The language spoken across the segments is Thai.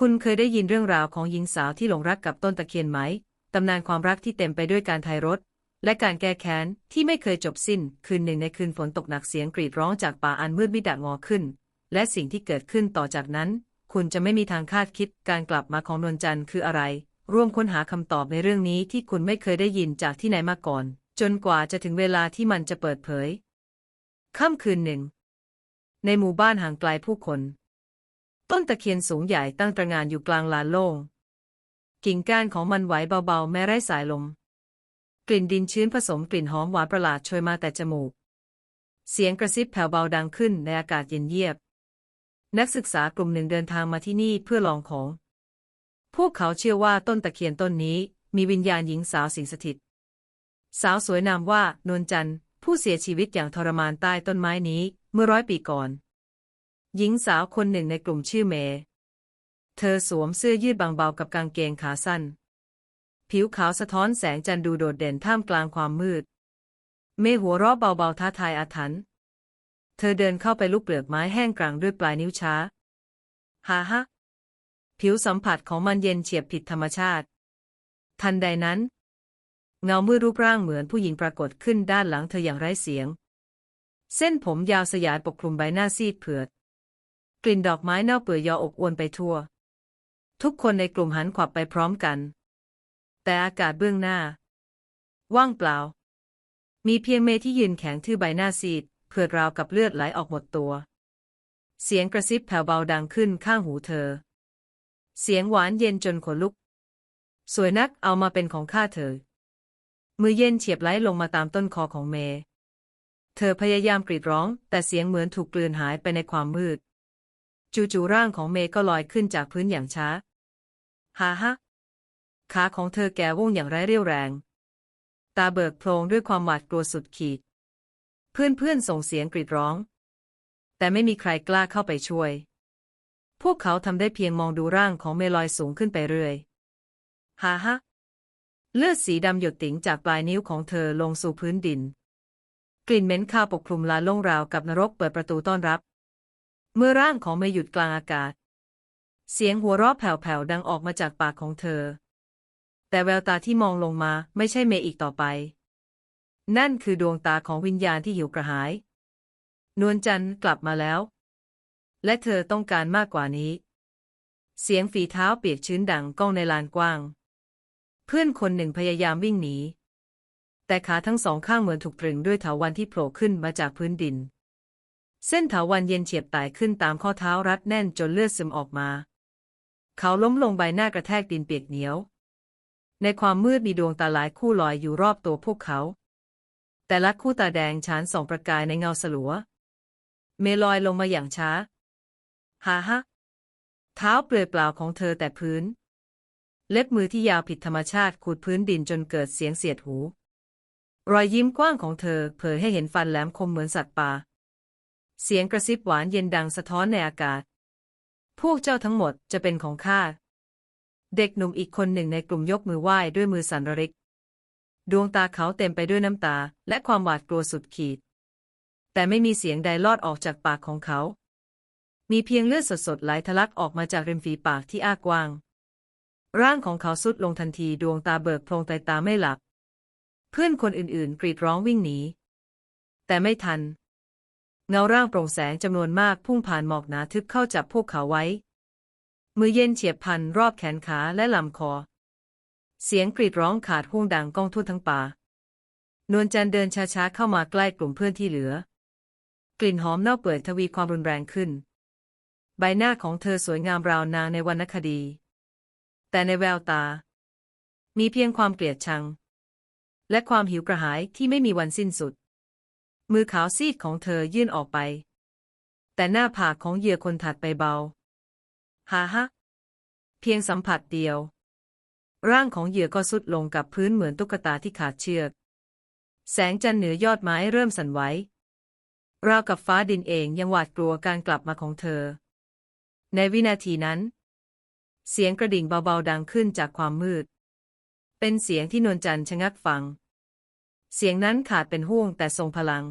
คุณเคยได้ยินเรื่องราวของหญิงสาวที่หลงรักกับต้นตะเคียนไหม ตำนานความรักที่เต็มไปด้วยการทายรถ และการแก้แค้นที่ไม่เคยจบสิ้น คืนหนึ่งในคืนฝนตกหนักเสียงกรีดร้องจากป่าอันมืดมิดดะงอขึ้น และสิ่งที่เกิดขึ้นต่อจากนั้น คุณจะไม่มีทางคาดคิดการกลับมาของนวลจันทร์คืออะไร ร่วมค้นหาคำตอบในเรื่องนี้ที่คุณไม่เคยได้ยินจากที่ไหนมาก่อน จนกว่าจะถึงเวลาที่มันจะเปิดเผย ค่ำคืนหนึ่ง ในหมู่บ้านห่างไกลผู้คน ต้นตะเคียนสูงใหญ่ตั้งตระงานอยู่กลางลานโล่ง กิ่งก้านของมันไหวเบาๆ แม้ไร้สายลม กลิ่นดินชื้นผสมกลิ่นหอมหวานประหลาดโชยมาแต่จมูก เสียงกระซิบแผ่วเบาดังขึ้นในอากาศเย็นเยียบ นักศึกษากลุ่มหนึ่งเดินทางมาที่นี่เพื่อลองของ พวกเขาเชื่อว่าต้นตะเคียนต้นนี้มีวิญญาณหญิงสาวสิงสถิต สาวสวยนามว่านวลจันทร์ผู้เสียชีวิตอย่างทรมานใต้ต้นไม้นี้เมื่อร้อยปีก่อน หญิงสาวคนหนึ่งในกลุ่มชื่อเมย์เธอสวมเสื้อยืดบางเบากับกางเกงขาสั้น ผิวขาวสะท้อนแสงจันทร์ดูโดดเด่นท่ามกลางความมืด เมย์หัวเราะเบาๆท้าทายอาถรรพ์เธอเดินเข้าไปลูกเปลือกไม้แห้งกลางด้วยปลายนิ้วช้าฮ่าฮะผิวสัมผัสของมันเย็นเฉียบผิดธรรมชาติ ทันใดนั้น เงามืดรูปร่างเหมือนผู้หญิงปรากฏขึ้นด้านหลังเธออย่างไร้เสียง เส้นผมยาวสยายปกคลุมใบหน้าซีดเผือด กลิ่นดอกไม้เน่าเปื่อยยออบอวนไปทั่ว ทุกคนในกลุ่มหันขวับไปพร้อมกัน แต่อากาศเบื้องหน้า ว่างเปล่า มีเพียงเมที่ยืนแข็งทื่อใบหน้าซีดเผือดราวกับเลือดไหลออกหมดตัว เสียงกระซิบแผ่วเบาดังขึ้นข้างหูเธอ เสียงหวานเย็นจนขนลุก สวยนักเอามาเป็นของข้าเธอ มือเย็นเฉียบไหลลงมาตามต้นคอของเม เธอพยายามกรีดร้อง แต่เสียงเหมือนถูกกลืนหายไปในความมืด จู่ๆร่างของเมย์ก็ลอยขึ้นจากพื้นอย่างช้าฮ่าฮะขาของเธอแก่ว่งอย่างไร้เรี่ยวแรง ตาเบิกโพลงด้วยความหวาดกลัวสุดขีด เพื่อนๆส่งเสียงกรีดร้อง แต่ไม่มีใครกล้าเข้าไปช่วย พวกเขาทำได้เพียงมองดูร่างของเมย์ลอยสูงขึ้นไปเรื่อยฮ่าฮะเลือดสีดำหยดติ๋งจากปลายนิ้วของเธอลงสู่พื้นดิน กลิ่นเหม็นคาวปกคลุมลานโล่งราวกับนรกเปิดประตูต้อนรับ เมื่อร่างของเมย์หยุดกลางอากาศ เสียงหัวเราะแผ่วๆดังออกมาจากปากของเธอ แต่แววตาที่มองลงมาไม่ใช่เมย์อีกต่อไป นั่นคือดวงตาของวิญญาณที่หิวกระหาย นวลจันทร์กลับมาแล้ว และเธอต้องการมากกว่านี้ เสียงฝีเท้าเปียกชื้นดังก้องในลานกว้าง เพื่อนคนหนึ่งพยายามวิ่งหนีแต่ขาทั้งสองข้างเหมือนถูกตรึงด้วยเถาวัลย์ที่โผล่ขึ้นมาจากพื้นดิน เส้นเถาวัลย์เย็นเฉียบไต่ขึ้นตามข้อเท้ารัดแน่นจนเลือดซึมออกมา เขาล้มลงใบหน้ากระแทกดินเปียกเหนียว ในความมืดมีดวงตาหลายคู่ลอยอยู่รอบตัวพวกเขา แต่ละคู่ตาแดงฉานส่องประกายในเงาสลัว เมลอยลงมาอย่างช้าฮ่าฮะเท้าเปลือยเปล่าของเธอแต่พื้น เล็บมือที่ยาวผิดธรรมชาติขูดพื้นดินจนเกิดเสียงเสียดหู รอยยิ้มกว้างของเธอเผยให้เห็นฟันแหลมคมเหมือนสัตว์ป่า เสียงกระซิบหวานเย็นดังสะท้อนในอากาศ พวกเจ้าทั้งหมดจะเป็นของข้า เด็กหนุ่มอีกคนหนึ่งในกลุ่มยกมือไหว้ด้วยมือสั่นระริก ดวงตาเขาเต็มไปด้วยน้ำตาและความหวาดกลัวสุดขีด แต่ไม่มีเสียงใดลอดออกจากปากของเขา มีเพียงเลือดสดๆไหลทะลักออกมาจากริมฝีปากที่อ้ากว้าง ร่างของเขาสุดลงทันทีดวงตาเบิกโพลงไตตาไม่หลับ เพื่อนคนอื่นๆ กรีดร้องวิ่งหนี แต่ไม่ทัน เงาร่างโปร่งแสงจำนวนมากพุ่งผ่านหมอกหนาทึบเข้าจับพวกเขาไว้ มือเย็นเฉียบพันรอบแขนขาและลำคอ เสียงกรีดร้องขาดห่วงดังก้องทั่วทั้งป่านวลจันเดินช้าๆเข้ามาใกล้กลุ่มเพื่อนที่เหลือ กลิ่นหอมเน่าเปื่อยทวีความรุนแรงขึ้น ใบหน้าของเธอสวยงามราวนางในวรรณคดี แต่ในแววตา มีเพียงความเกลียดชัง และความหิวกระหายที่ไม่มีวันสิ้นสุด มือขาวซีดของเธอยื่นออกไป แต่หน้าผากของเหยื่อคนถัดไปเบาฮ่าฮะ เพียงสัมผัสเดียว ร่างของเหยื่อก็สุดลงกับพื้นเหมือนตุ๊กตาที่ขาดเชือก แสงจันทร์เหนือยอดไม้เริ่มสั่นไหวราวกับฟ้าดินเองยังหวาดกลัวการกลับมาของเธอ ในวินาทีนั้น เสียงกระดิ่งเบาๆดังขึ้นจากความมืด เป็นเสียงที่นวลจันทร์ชะงักฟัง เสียงนั้นขาดเป็นห่วงแต่ทรงพลัง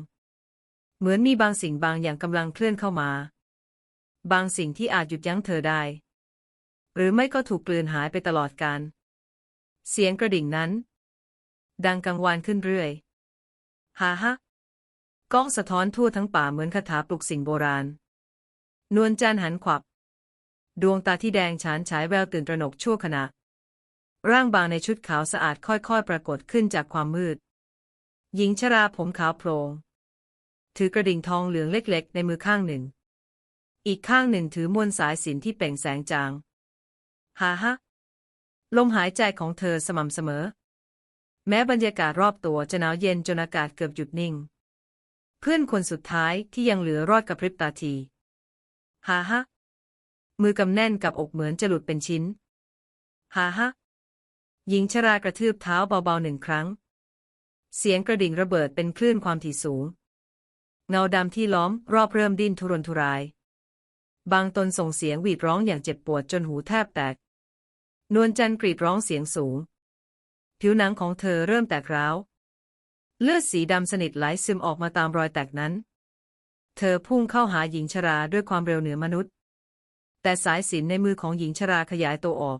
เหมือนมีบางสิ่งบางอย่างกำลังเคลื่อนเข้ามา บางสิ่งที่อาจหยุดยั้งเธอได้ หรือไม่ก็ถูกกลืนหายไปตลอดกาลเสียงกระดิ่งนั้น ดังกังวานขึ้นเรื่อยฮ่าฮะก้องสะท้อนทั่วทั้งป่าเหมือนคาถาปลุกสิ่งโบราณ นวลจันทร์หันขวับ ดวงตาที่แดงฉานฉายแววตื่นตระหนกชั่วขณะ ร่างบางในชุดขาวสะอาดค่อยๆ ปรากฏขึ้นจากความมืด หญิงชราผมขาวโพลงถือกระดิ่งทองเหลืองเล็กๆ ในมือข้างหนึ่ง อีกข้างหนึ่งถือมวลสายสินที่เปล่งแสงจาง ฮ่าฮะ ลมหายใจของเธอสม่ำเสมอ แม้บรรยากาศรอบตัวจะหนาวเย็นจนอากาศเกือบหยุดนิ่ง เพื่อนคนสุดท้ายที่ยังเหลือรอดกับพริบตาที ฮ่าฮะ มือกำแน่นกับอกเหมือนจะหลุดเป็นชิ้น ฮ่าฮะ หญิงชรากระทืบเท้าเบาๆหนึ่งครั้ง เสียงกระดิ่งระเบิดเป็นคลื่นความถี่สูง เงาดำที่ล้อมรอบเริ่มดิ้นทุรนทุราย บางตนส่งเสียงหวีดร้องอย่างเจ็บปวดจนหูแทบแตก นวลจันทร์กรีดร้องเสียงสูง ผิวหนังของเธอเริ่มแตกร้าว เลือดสีดำสนิทไหลซึมออกมาตามรอยแตกนั้น เธอพุ่งเข้าหาหญิงชราด้วยความเร็วเหนือมนุษย์ แต่สายสิญจนในมือของหญิงชราขยายตัวออก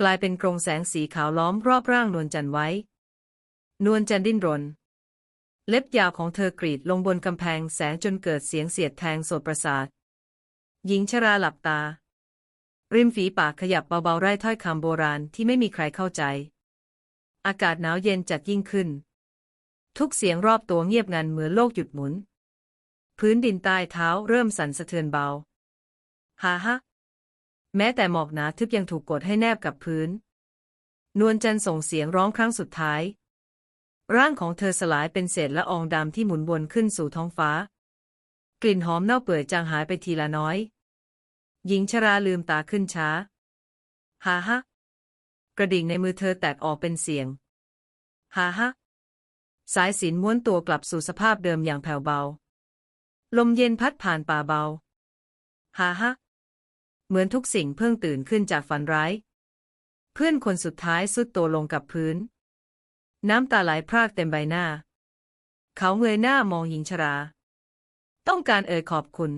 กลายเป็นกรงแสงสีขาวล้อมรอบร่างนวลจันทร์ไว้ นวลจันดิ้นรน เล็บยาวของเธอกรีดลงบนกำแพงแสงจนเกิดเสียงเสียดแทงโสดประสาท หญิงชราหลับตา ริมฝีปากขยับเบาๆไร้ถ้อยคำโบราณที่ไม่มีใครเข้าใจ อากาศหนาวเย็นจัดยิ่งขึ้น ทุกเสียงรอบตัวเงียบงันเหมือนโลกหยุดหมุน พื้นดินใต้เท้าเริ่มสั่นสะเทือนเบาฮ่าฮะแม้แต่หมอกหนาทึบยังถูกกดให้แนบกับพื้น นวลจันส่งเสียงร้องครั้งสุดท้าย ร่างของเธอสลายเป็นเศษละอองดำที่หมุนวนขึ้นสู่ท้องฟ้า กลิ่นหอมเน่าเปื่อยจางหายไปทีละน้อย หญิงชราลืมตาขึ้นช้าฮ่าฮะกระดิ่งในมือเธอแตกออกเป็นเสียงฮ่าฮะสายสินม้วนตัวกลับสู่สภาพเดิมอย่างแผ่วเบา ลมเย็นพัดผ่านป่าเบาฮ่าฮะเหมือนทุกสิ่งเพิ่งตื่นขึ้นจากฝันร้าย เพื่อนคนสุดท้ายสุดตัวลงกับพื้น น้ำตาไหลพรากเต็มใบหน้า เขาเงยหน้ามองหญิงชรา ต้องการเอ่ยขอบคุณ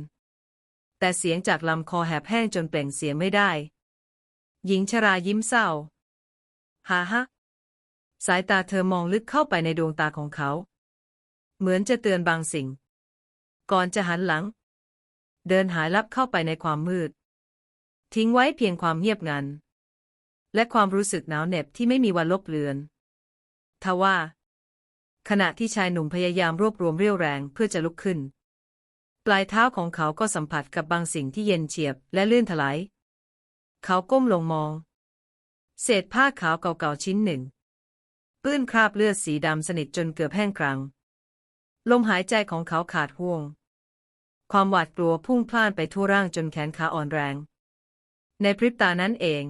แต่เสียงจากลำคอแหบแห้งจนเปล่งเสียงไม่ได้ หญิงชรายิ้มเศร้าฮ่าฮะสายตาเธอมองลึกเข้าไปในดวงตาของเขา เหมือนจะเตือนบางสิ่ง ก่อนจะหันหลัง เดินหายลับเข้าไปในความมืด ทิ้งไว้เพียงความเงียบงัน และความรู้สึกหนาวเหน็บที่ไม่มีวันลบเลือน ทว่า ขณะที่ชายหนุ่มพยายามรวบรวมเรี่ยวแรงเพื่อจะลุกขึ้น ปลายเท้าของเขาก็สัมผัสกับบางสิ่งที่เย็นเฉียบและลื่นถลาย เขาก้มลงมอง เศษผ้าขาวเก่าๆชิ้นหนึ่งเปื้อนคราบเลือดสีดำสนิทจนเกือบแห้งกรัง ลมหายใจของเขาขาดห่วง ความหวาดกลัวพุ่งพล่านไปทั่วร่างจนแขนขาอ่อนแรง ในพริบตานั้นเอง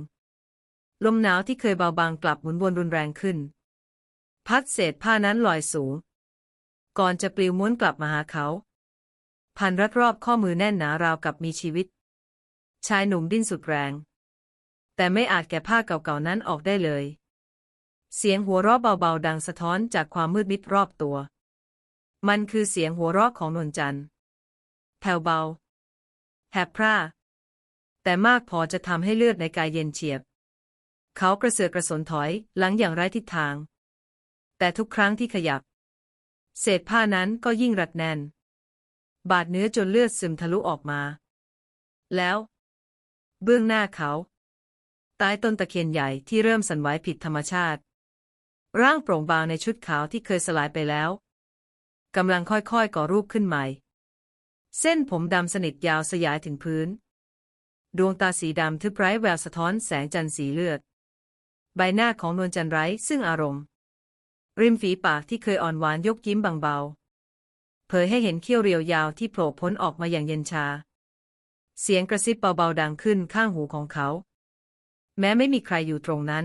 ลมหนาวที่เคยเบาบางกลับหมุนวนรุนแรงขึ้น พัดเศษผ้านั้นลอยสูง ก่อนจะปลิวม้วนกลับมาหาเขา พันรัดรอบข้อมือแน่นหนาราวกับมีชีวิต ชายหนุ่มดิ้นสุดแรง แต่ไม่อาจแกะผ้าเก่าๆนั้นออกได้เลย เสียงหัวเราะเบาๆดังสะท้อนจากความมืดมิดรอบตัว มันคือเสียงหัวเราะของนวลจันทร์แผ่วเบาแหบพร่าแต่มากพอจะทำให้เลือดในกายเย็นเฉียบ เขากระเสือกกระสนถอยหลังอย่างไร้ทิศทาง แต่ทุกครั้งที่ขยับ เศษผ้านั้นก็ยิ่งรัดแน่น บาดเนื้อจนเลือดซึมทะลุออกมา แล้ว เบื้องหน้าเขาใต้ต้นตะเคียนใหญ่ที่เริ่มสั่นไหวผิดธรรมชาติ ร่างโปร่งบางในชุดขาวที่เคยสลายไปแล้วกำลังค่อยๆก่อรูปขึ้นใหม่ เส้นผมดำสนิทยาวสยายถึงพื้น ดวงตาสีดำทึบไร้แววสะท้อนแสงจันทร์สีเลือด ใบหน้าของนวลจันทร์ไร้ซึ่งอารมณ์ ริมฝีปากที่เคยอ่อนหวานยกยิ้มบางเบา เผยให้เห็นเขี้ยวเรียวยาวที่โผล่พ้นออกมาอย่างเย็นชา เสียงกระซิบเบาๆดังขึ้นข้างหูของเขา แม้ไม่มีใครอยู่ตรงนั้น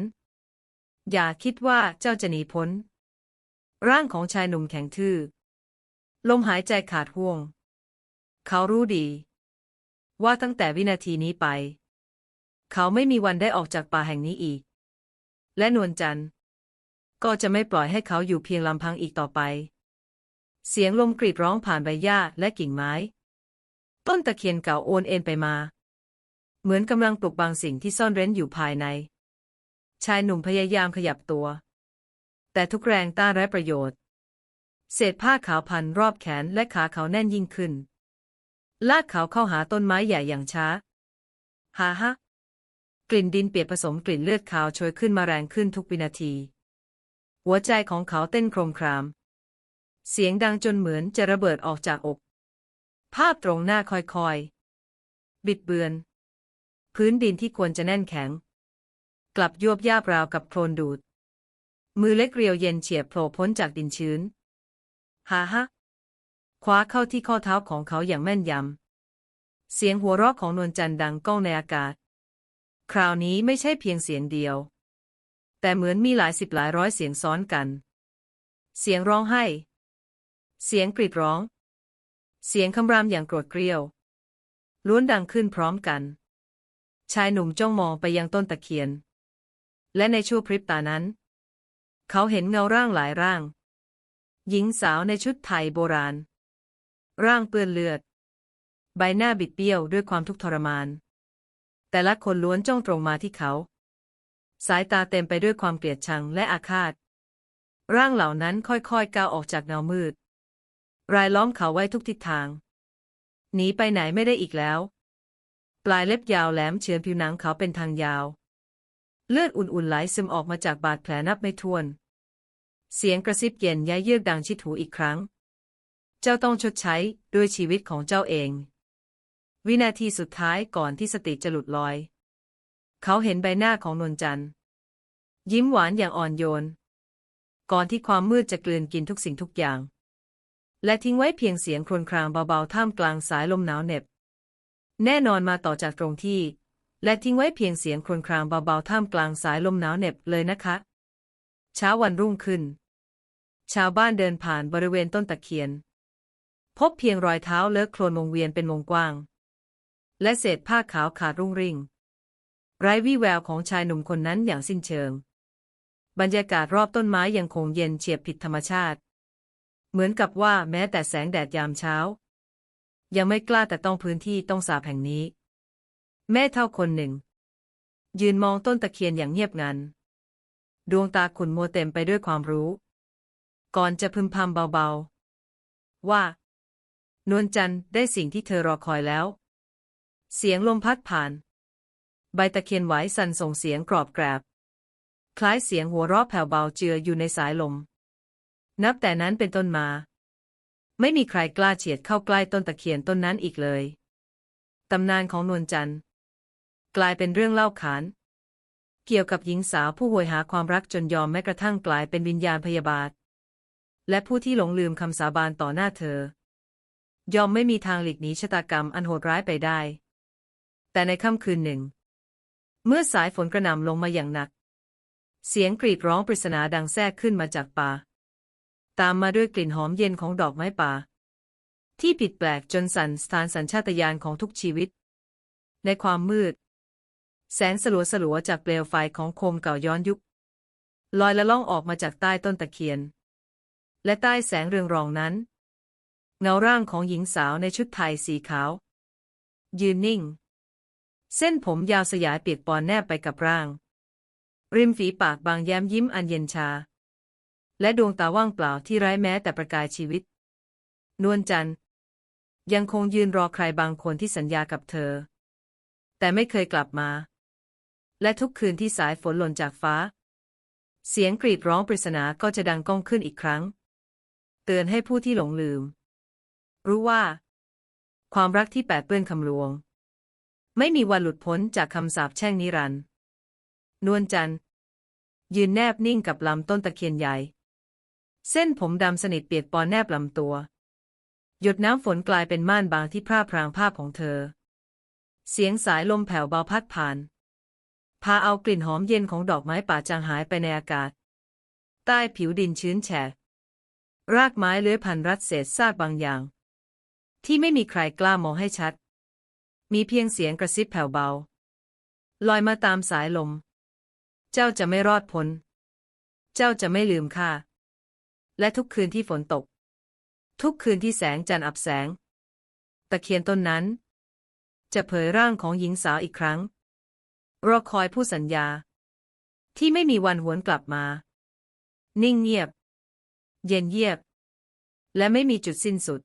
อย่าคิดว่าเจ้าจะหนีพ้น ร่างของชายหนุ่มแข็งทื่อ ลมหายใจขาดห่วง เขารู้ดี ว่าตั้งแต่วินาทีนี้ไป เขาไม่มีวันได้ออกจากป่าแห่งนี้อีก และนวลจันทร์ ก็จะไม่ปล่อยให้เขาอยู่เพียงลำพังอีกต่อไป เสียงลมกรีดร้องผ่านใบหญ้าและกิ่งไม้ ต้นตะเคียนเก่าโอนเอ็นไปมา เหมือนกำลังปลุกบางสิ่งที่ซ่อนเร้นอยู่ภายใน ชายหนุ่มพยายามขยับตัว แต่ทุกแรงต้านไร้ประโยชน์ เศษผ้าขาวพันรอบแขนและขาเขาแน่นยิ่งขึ้น ลากเขาเข้าหาต้นไม้ใหญ่อย่างช้าหาฮะกลิ่นดินเปียกผสมกลิ่นเลือดขาวโชยขึ้นมาแรงขึ้นทุกวินาที หัวใจของเขาเต้นโครมคราม เสียงดังจนเหมือนจะระเบิดออกจากอก ภาพตรงหน้าคอยๆ บิดเบือน พื้นดินที่ควรจะแน่นแข็ง กลับยวบยาบราวกับโคลนดูด มือเล็กเรียวเย็นเฉียบโผล่พ้นจากดินชื้นฮ่าฮะคว้าเข้าที่ข้อเท้าของเขาอย่างแม่นยำ เสียงหัวเราะของนวลจันทร์ดังก้องในอากาศ คราวนี้ไม่ใช่เพียงเสียงเดียว แต่เหมือนมีหลายสิบหลายร้อยเสียงซ้อนกัน เสียงร้องไห้ เสียงกรีดร้อง เสียงคำรามอย่างโกรธเกรี้ยว ล้วนดังขึ้นพร้อมกัน ชายหนุ่มจ้องมองไปยังต้นตะเคียน และในชั่วพริบตานั้น เขาเห็นเงาร่างหลายร่าง หญิงสาวในชุดไทยโบราณ ร่างเปื้อนเลือด ใบหน้าบิดเบี้ยวด้วยความทุกข์ทรมาน แต่ละคนล้วนจ้องตรงมาที่เขา สายตาเต็มไปด้วยความเกลียดชังและอาฆาต ร่างเหล่านั้นค่อยๆก้าวออกจากเงามืด รายล้อมเขาไว้ทุกทิศทาง หนีไปไหนไม่ได้อีกแล้ว ปลายเล็บยาวแหลมเฉือนผิวหนังเขาเป็นทางยาว เลือดอุ่นๆไหลซึมออกมาจากบาดแผลนับไม่ถ้วน เสียงกระซิบเย็นย้ายเยือกดังชิดหูอีกครั้ง เจ้าต้องชดใช้ด้วยชีวิตของเจ้าเอง วินาทีสุดท้ายก่อนที่สติจะหลุดลอย เขาเห็นใบหน้าของนวลจันทร์ ยิ้มหวานอย่างอ่อนโยน ก่อนที่ความมืดจะกลืนกินทุกสิ่งทุกอย่าง และทิ้งไว้เพียงเสียงครวญครางเบาๆท่ามกลางสายลมหนาวเหน็บ แน่นอนมาต่อจากตรงที่ และทิ้งไว้เพียงเสียงครวญครางเบาๆท่ามกลางสายลมหนาวเหน็บเลยนะคะ เช้าวันรุ่งขึ้น ชาวบ้านเดินผ่านบริเวณต้นตะเคียน พบเพียงรอยเท้าเลอะโคลนวงเวียนเป็นวงกว้าง และเศษผ้าขาวขาดรุ่งริ่ง ไร้วี่แววของชายหนุ่มคนนั้นอย่างสิ้นเชิง บรรยากาศรอบต้นไม้ยังคงเย็นเฉียบผิดธรรมชาติ เหมือนกับว่าแม้แต่แสงแดดยามเช้า ยังไม่กล้าแต่ต้องพื้นที่ต้องสาแห่งนี้ แม่เท่าคนหนึ่ง ยืนมองต้นตะเคียนอย่างเงียบงัน ดวงตาขุ่นมัวเต็มไปด้วยความรู้ ก่อนจะพึมพำเบาๆ ว่า นวลจันทร์ได้สิ่งที่เธอรอคอยแล้ว เสียงลมพัดผ่าน ใบตะเคียนไหวสั่นส่งเสียงกรอบแกรบ คล้ายเสียงหัวเราะแผ่วเบาเจืออยู่ในสายลม นับแต่นั้นเป็นต้นมา ไม่มีใครกล้าเฉียดเข้าใกล้ต้นตะเคียนต้นนั้นอีกเลย ตำนานของนวลจันทร์ กลายเป็นเรื่องเล่าขาน เกี่ยวกับหญิงสาวผู้โหยหาความรักจนยอมแม้กระทั่งกลายเป็นวิญญาณพยาบาท และผู้ที่หลงลืมคำสาบานต่อหน้าเธอ ยอมไม่มีทางหลีกหนีชะตากรรมอันโหดร้ายไปได้แต่ในค่ำคืนหนึ่ง เมื่อสายฝนกระหน่ำลงมาอย่างหนัก เสียงกรีดร้องปริศนาดังแทรกขึ้นมาจากป่า ตามมาด้วยกลิ่นหอมเย็นของดอกไม้ป่า ที่ผิดแปลกจนสั่นสถานสัญชาตญาณของทุกชีวิต ในความมืด แสงสลัวสลัวจากเปลวไฟของโคมเก่าย้อนยุค ลอยละล่องออกมาจากใต้ต้นตะเคียน และใต้แสงเรืองรองนั้น เงาร่างของหญิงสาวในชุดไทยสีขาว ยืนนิ่ง เส้นผมยาวสยายเปียกปอนแนบไปกับร่าง ริมฝีปากบางแย้มยิ้มอันเย็นชา และดวงตาว่างเปล่าที่ไร้แม้แต่ประกายชีวิต นวลจันทร์ยังคงยืนรอใครบางคนที่สัญญากับเธอ แต่ไม่เคยกลับมา และทุกคืนที่สายฝนหล่นจากฟ้า เสียงกรีดร้องปริศนาก็จะดังก้องขึ้นอีกครั้ง เตือนให้ผู้ที่หลงลืม รู้ว่า ความรักที่แปดเปื้อนคำลวง ไม่มีวันหลุดพ้นจากคำสาปแช่งนิรันดร์นวลจันทร์ยืนแนบนิ่งกับลำต้นตะเคียนใหญ่ เส้นผมดำสนิทเปียกปอนแนบลำตัว หยดน้ำฝนกลายเป็นม่านบางที่พร่าพรางภาพของเธอ เสียงสายลมแผ่วเบาพัดผ่าน พาเอากลิ่นหอมเย็นของดอกไม้ป่าจางหายไปในอากาศ ใต้ผิวดินชื้นแฉะรากไม้เลื้อยพันรัดเศษซากบางอย่าง ที่ไม่มีใครกล้ามองให้ชัด มีเพียงเสียงกระซิบแผ่วเบา ลอยมาตามสายลม เจ้าจะไม่รอดพ้น เจ้าจะไม่ลืมข้า และทุกคืนที่ฝนตก ทุกคืนที่แสงจันทร์อับแสง ตะเคียนต้นนั้น จะเผยร่างของหญิงสาวอีกครั้ง รอคอยผู้สัญญา ที่ไม่มีวันหวนกลับมา นิ่งเงียบ เย็นเยียบ และไม่มีจุดสิ้นสุด